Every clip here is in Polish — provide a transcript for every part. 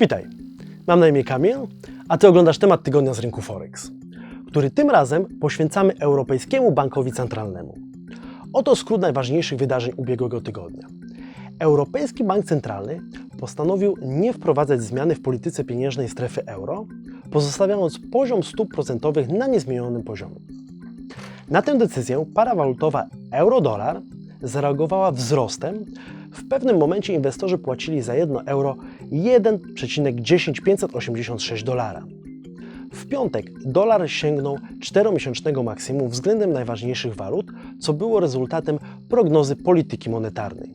Witaj, mam na imię Kamil, a Ty oglądasz temat tygodnia z rynku Forex, który tym razem poświęcamy Europejskiemu Bankowi Centralnemu. Oto skrót najważniejszych wydarzeń ubiegłego tygodnia. Europejski Bank Centralny postanowił nie wprowadzać zmiany w polityce pieniężnej strefy euro, pozostawiając poziom stóp procentowych na niezmienionym poziomie. Na tę decyzję para walutowa euro-dolar zareagowała wzrostem. W pewnym momencie inwestorzy płacili za 1 euro 1,10586 dolara. W piątek dolar sięgnął 4-miesięcznego maksimum względem najważniejszych walut, co było rezultatem prognozy polityki monetarnej.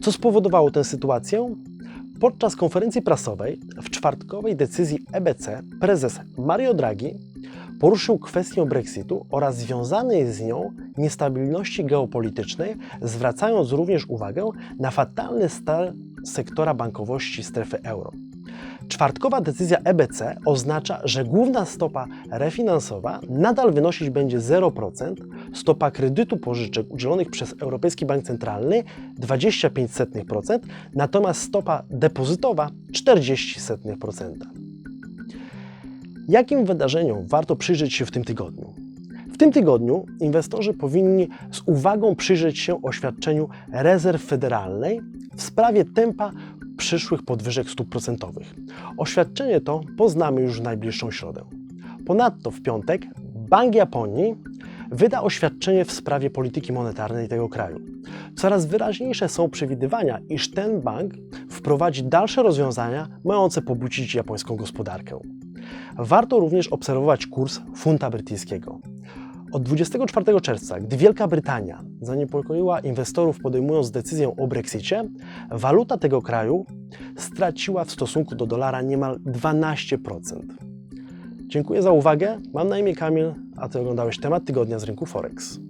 Co spowodowało tę sytuację? Podczas konferencji prasowej w czwartkowej decyzji EBC prezes Mario Draghi poruszył kwestię Brexitu oraz związanej z nią niestabilności geopolitycznej, zwracając również uwagę na fatalny stan sektora bankowości strefy euro. Czwartkowa decyzja EBC oznacza, że główna stopa refinansowa nadal wynosić będzie 0%, stopa kredytu pożyczek udzielonych przez Europejski Bank Centralny 25%, natomiast stopa depozytowa 40%. Jakim wydarzeniom warto przyjrzeć się w tym tygodniu? W tym tygodniu inwestorzy powinni z uwagą przyjrzeć się oświadczeniu rezerw federalnej w sprawie tempa przyszłych podwyżek stóp procentowych. Oświadczenie to poznamy już w najbliższą środę. Ponadto w piątek Bank Japonii wyda oświadczenie w sprawie polityki monetarnej tego kraju. Coraz wyraźniejsze są przewidywania, iż ten bank wprowadzi dalsze rozwiązania mające pobudzić japońską gospodarkę. Warto również obserwować kurs funta brytyjskiego. Od 24 czerwca, gdy Wielka Brytania zaniepokoiła inwestorów podejmując decyzję o Brexicie, waluta tego kraju straciła w stosunku do dolara niemal 12%. Dziękuję za uwagę. Mam na imię Kamil, a Ty oglądałeś temat tygodnia z rynku Forex.